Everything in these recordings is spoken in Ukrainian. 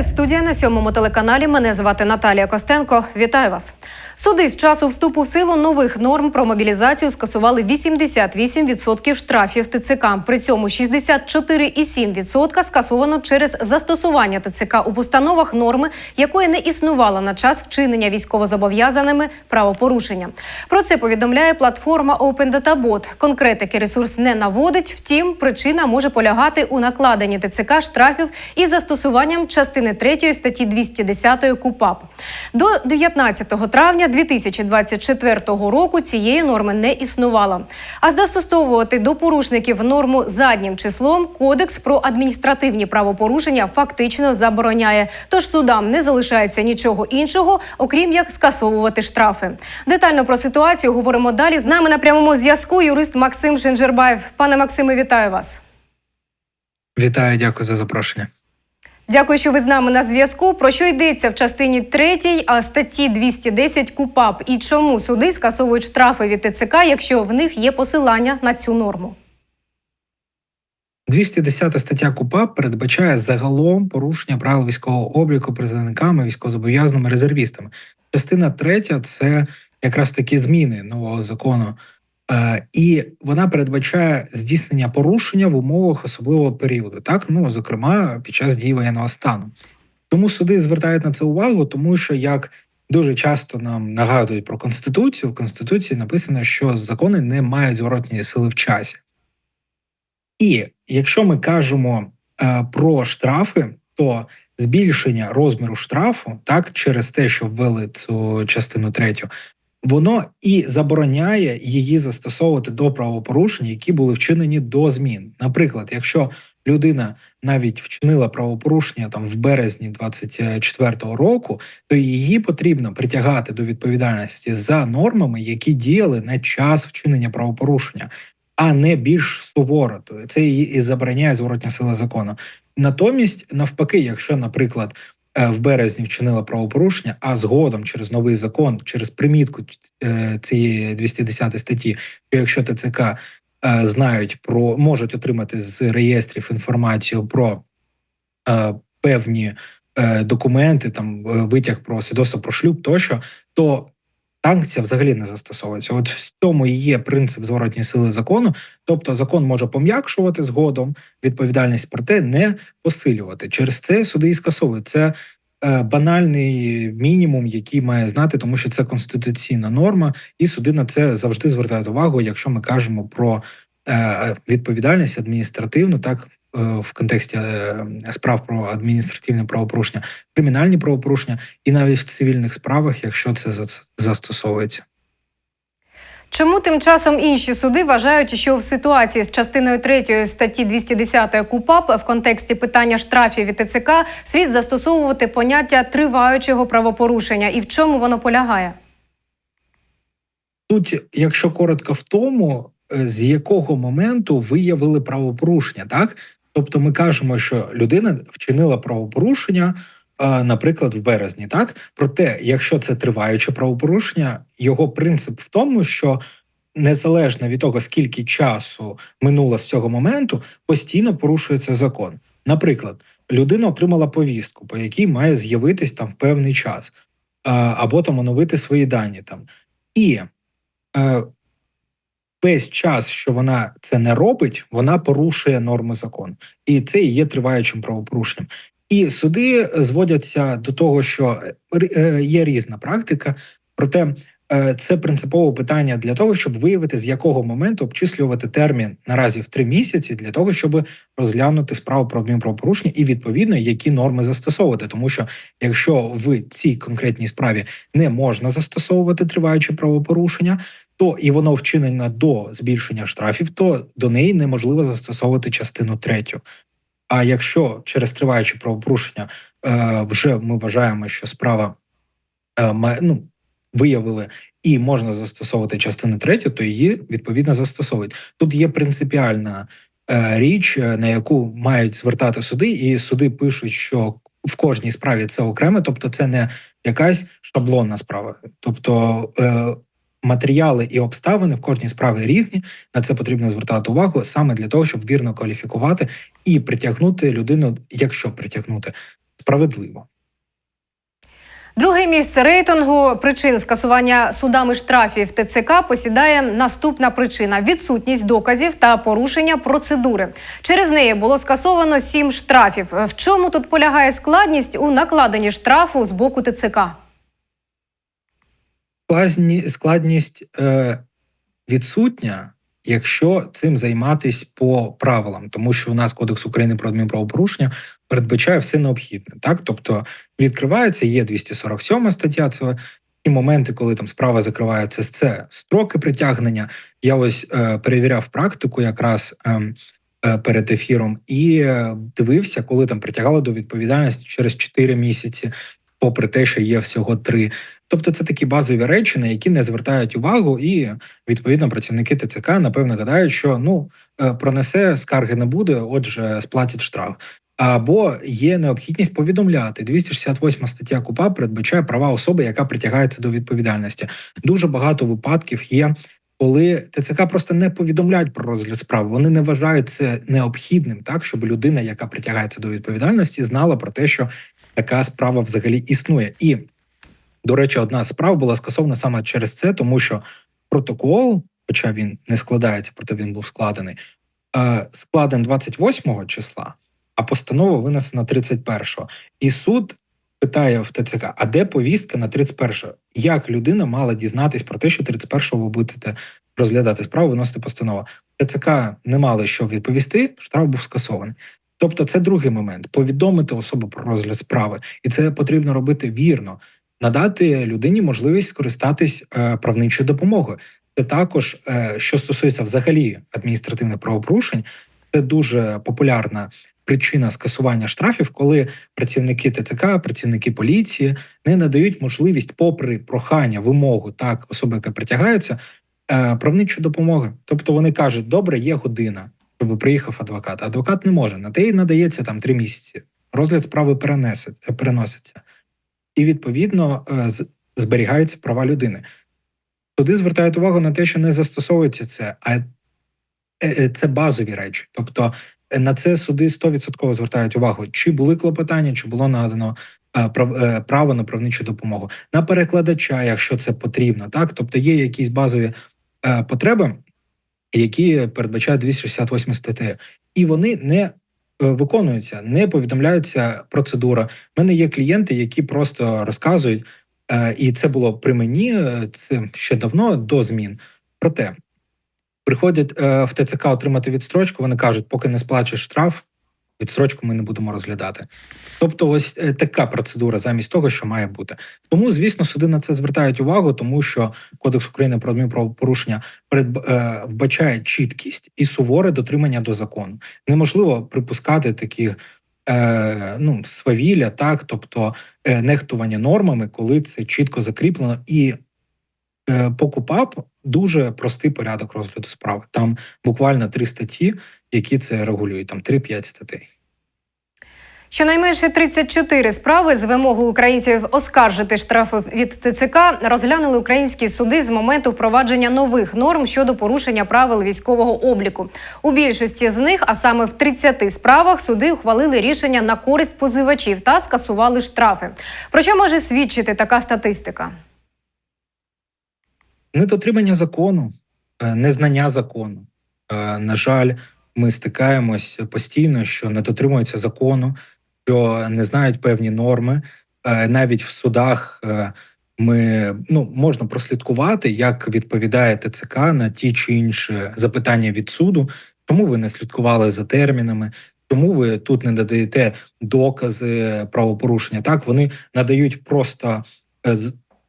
ustedes студія на сьомому телеканалі. Мене звати Наталія Костенко. Вітаю вас. Суди з часу вступу в силу нових норм про мобілізацію скасували 88% штрафів ТЦК. При цьому 64,7% скасовано через застосування ТЦК у постановах норми, якої не існувало на час вчинення військовозобов'язаними правопорушення. Про це повідомляє платформа Open Data Bot. Конкретики ресурс не наводить. Втім, причина може полягати у накладенні ТЦК штрафів із застосуванням частини 3 статті 210 КУПАП. До 19 травня 2024 року цієї норми не існувало. А застосовувати до порушників норму заднім числом Кодекс про адміністративні правопорушення фактично забороняє. Тож судам не залишається нічого іншого, окрім як скасовувати штрафи. Детально про ситуацію говоримо далі. З нами на прямому зв'язку юрист Максим Шенджербаєв. Пане Максиме, вітаю вас. Вітаю, дякую за запрошення. Дякую, що ви з нами на зв'язку. Про що йдеться в частині 3 а статті 210 КУПАП і чому суди скасовують штрафи від ТЦК, якщо в них є посилання на цю норму? 210 стаття КУПАП передбачає загалом порушення правил військового обліку призовниками, військовозобов'язаними резервістами. Частина третя це якраз такі зміни нового закону, і вона передбачає здійснення порушення в умовах особливого періоду, так ну зокрема під час дії воєнного стану. Тому суди звертають на це увагу, тому що як дуже часто нам нагадують про конституцію, в конституції написано, що закони не мають зворотньої сили в часі. І якщо ми кажемо е, про штрафи, то збільшення розміру штрафу, так через те, що ввели цю частину третю, воно і забороняє її застосовувати до правопорушень, які були вчинені до змін. Наприклад, якщо людина навіть вчинила правопорушення там в березні 24-го року, то її потрібно притягати до відповідальності за нормами, які діяли на час вчинення правопорушення. А не більш суворо, то це її і забороняє зворотня сила закону. Натомість, навпаки, якщо, наприклад, в березні вчинила правопорушення, а згодом через новий закон, через примітку е, цієї 210 статті, що якщо ТЦК е, знають про можуть отримати з реєстрів інформацію про певні документи, там витяг про свідоцтво про шлюб, тощо, то санкція взагалі не застосовується. От в цьому і є принцип зворотньої сили закону. Тобто закон може пом'якшувати згодом відповідальність, проте не посилювати. Через це суди і скасовують. Це е, банальний мінімум, який має знати, тому що це конституційна норма, і суди на це завжди звертають увагу, якщо ми кажемо про е, відповідальність адміністративну, так в контексті е, справ про адміністративне правопорушення, кримінальні правопорушення і навіть в цивільних справах, якщо це застосовується. Чому тим часом інші суди вважають, що в ситуації з частиною 3 статті 210 КУПАП в контексті питання штрафів від ТЦК слід застосовувати поняття триваючого правопорушення, і в чому воно полягає? Суть, якщо коротко, в тому, е, з якого моменту виявили правопорушення, так Тобто, ми кажемо, що людина вчинила правопорушення, наприклад, в березні. Так, проте, якщо це триваюче правопорушення, його принцип в тому, що незалежно від того, скільки часу минуло з цього моменту, постійно порушується закон. Наприклад, людина отримала повістку, по якій має з'явитись там в певний час, або там оновити свої дані там. І е, весь час, що вона це не робить, вона порушує норми закону, і це і є триваючим правопорушенням. І суди зводяться до того, що е, е, є різна практика, проте це принципове питання для того, щоб виявити з якого моменту обчислювати термін наразі в три місяці для того, щоб розглянути справу про адмінправопорушення і відповідно які норми застосовувати. Тому що якщо в цій конкретній справі не можна застосовувати триваюче правопорушення, то і воно вчинено до збільшення штрафів, то до неї неможливо застосовувати частину третю. А якщо через триваюче правопорушення е, вже ми вважаємо, що справа е, ну, виявили і можна застосовувати частину третю, то її відповідно застосовують. Тут є принципіальна е, річ, е, на яку мають звертати суди, і суди пишуть, що в кожній справі це окремо, тобто це не якась шаблонна справа, тобто. Е, матеріали і обставини в кожній справі різні. На це потрібно звертати увагу саме для того, щоб вірно кваліфікувати і притягнути людину, якщо притягнути справедливо. Друге місце рейтингу причин скасування судами штрафів ТЦК посідає наступна причина: відсутність доказів та порушення процедури. Через неї було скасовано сім штрафів. В чому тут полягає складність у накладенні штрафу з боку ТЦК? Складність е, відсутня, якщо цим займатись по правилам, тому що у нас Кодекс України про адмінправопорушення передбачає все необхідне. Так, тобто відкривається, є 247 стаття. Це ті моменти, коли там справа закривається, це строки притягнення. Я ось е, перевіряв практику якраз. Е, е, Перед ефіром і е, дивився, коли там притягали до відповідальності через 4 місяці, попри те, що є всього 3. Тобто це такі базові речі, на які не звертають увагу, і відповідно працівники ТЦК напевно гадають, що ну е, пронесе скарги не буде, отже, сплатять штраф. Або є необхідність повідомляти 268 стаття КУПА передбачає права особи, яка притягається до відповідальності. Дуже багато випадків є, коли ТЦК просто не повідомляють про розгляд справи. Вони не вважають це необхідним, так щоб людина, яка притягається до відповідальності, знала про те, що така справа взагалі існує. І до речі, одна справа була скасована саме через це, тому що протокол, хоча він не складається, проте він був складений, е, складен 28 числа, а постанова винесена 31-го. І суд питає в ТЦК: а де повістка на 31-го? Як людина мала дізнатись про те, що 31-го ви будете розглядати справу, виносити постанову? ТЦК не мали що відповісти, штраф був скасований. Тобто, це другий момент повідомити особу про розгляд справи, і це потрібно робити вірно надати людині можливість скористатись е, правничою допомогою. Це також, е, що стосується взагалі адміністративних правопорушень, це дуже популярна причина скасування штрафів, коли працівники ТЦК, працівники поліції не надають можливість, попри прохання, вимогу так особи, яка притягається, е, правничої допомоги. Тобто вони кажуть, добре, є година, щоб приїхав адвокат. Адвокат не може. На те й надається там три місяці. Розгляд справи переноситься і відповідно е, зберігаються права людини. Туди звертають увагу на те, що не застосовується це, а е, е, це базові речі. Тобто на це суди 100% звертають увагу, чи були клопотання, чи було надано прав- право на правничу допомогу, на перекладача, якщо це потрібно. Так, тобто є якісь базові потреби, які передбачають 268 статтею, і вони не е, виконуються, не повідомляється процедура. У мене є клієнти, які просто розказують, е, і це було при мені е, це ще давно до змін. Проте приходять в ТЦК отримати відстрочку. Вони кажуть, поки не сплачуєш штраф, відстрочку ми не будемо розглядати. Тобто, ось е, така процедура замість того, що має бути. Тому, звісно, суди на це звертають увагу, тому що Кодекс України про адмінправопорушення е, вбачає чіткість і суворе дотримання до закону. Неможливо припускати такі е, ну, свавілля, так, тобто е, нехтування нормами, коли це чітко закріплено. І е, по КУПАП дуже простий порядок розгляду справи. Там буквально три статті, які це регулюють, там 3-5 статей. Щонайменше 34 справи з вимогою українців оскаржити штрафи від ТЦК розглянули українські суди з моменту впровадження нових норм щодо порушення правил військового обліку. У більшості з них, а саме в 30 справах, суди ухвалили рішення на користь позивачів та скасували штрафи. Про що може свідчити така статистика? Недотримання закону, е, незнання закону. Е, На жаль, ми стикаємось постійно, що не дотримуються закону, що не знають певні норми. Е, Навіть в судах е, ми ну можна прослідкувати, як відповідає ТЦК на ті чи інші запитання від суду. Чому ви не слідкували за термінами? Чому ви тут не надаєте докази правопорушення? Так вони надають просто е,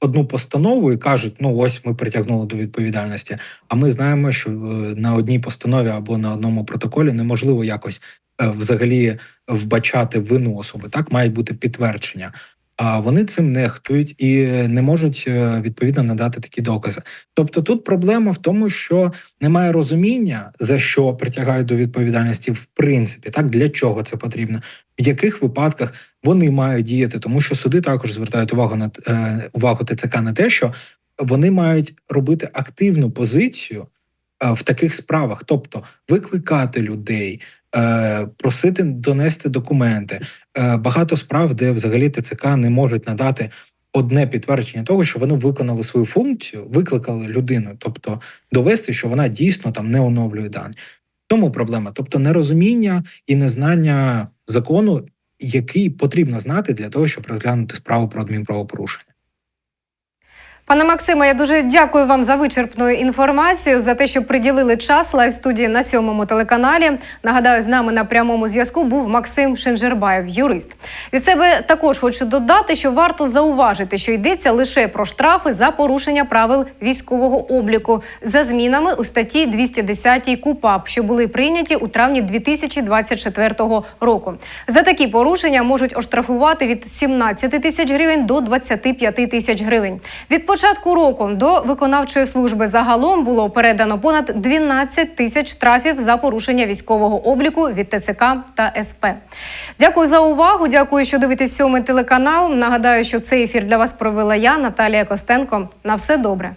одну постанову і кажуть: ну ось ми притягнули до відповідальності. А ми знаємо, що на одній постанові або на одному протоколі неможливо якось взагалі вбачати вину особи. Так мають бути підтвердження. А вони цим нехтують і не можуть е, відповідно надати такі докази. Тобто тут проблема в тому, що немає розуміння за що притягають до відповідальності, в принципі, так для чого це потрібно, в яких випадках вони мають діяти, тому що суди також звертають увагу на е, увагу ТЦК на те, що вони мають робити активну позицію е, в таких справах, тобто викликати людей, е, просити донести документи. Е, багато справ, де взагалі ТЦК не можуть надати одне підтвердження того, що вони виконали свою функцію, викликали людину, тобто довести, що вона дійсно там не оновлює дані. Тому проблема, тобто нерозуміння і незнання закону, який потрібно знати для того, щоб розглянути справу про адмінправопорушення. Пане Максиме, я дуже дякую вам за вичерпну інформацію, за те, що приділили час лайв студії на сьомому телеканалі. Нагадаю, з нами на прямому зв'язку був Максим Шенжербаєв, юрист. Від себе також хочу додати, що варто зауважити, що йдеться лише про штрафи за порушення правил військового обліку за змінами у статті 210 КУПАП, що були прийняті у травні 2024 року. За такі порушення можуть оштрафувати від 17 тисяч гривень до 25 тисяч гривень. Від початку року до виконавчої служби загалом було передано понад 12 тисяч штрафів за порушення військового обліку від ТЦК та СП. Дякую за увагу. Дякую, що дивитесь сьомий телеканал. Нагадаю, що цей ефір для вас провела я, Наталія Костенко. На все добре.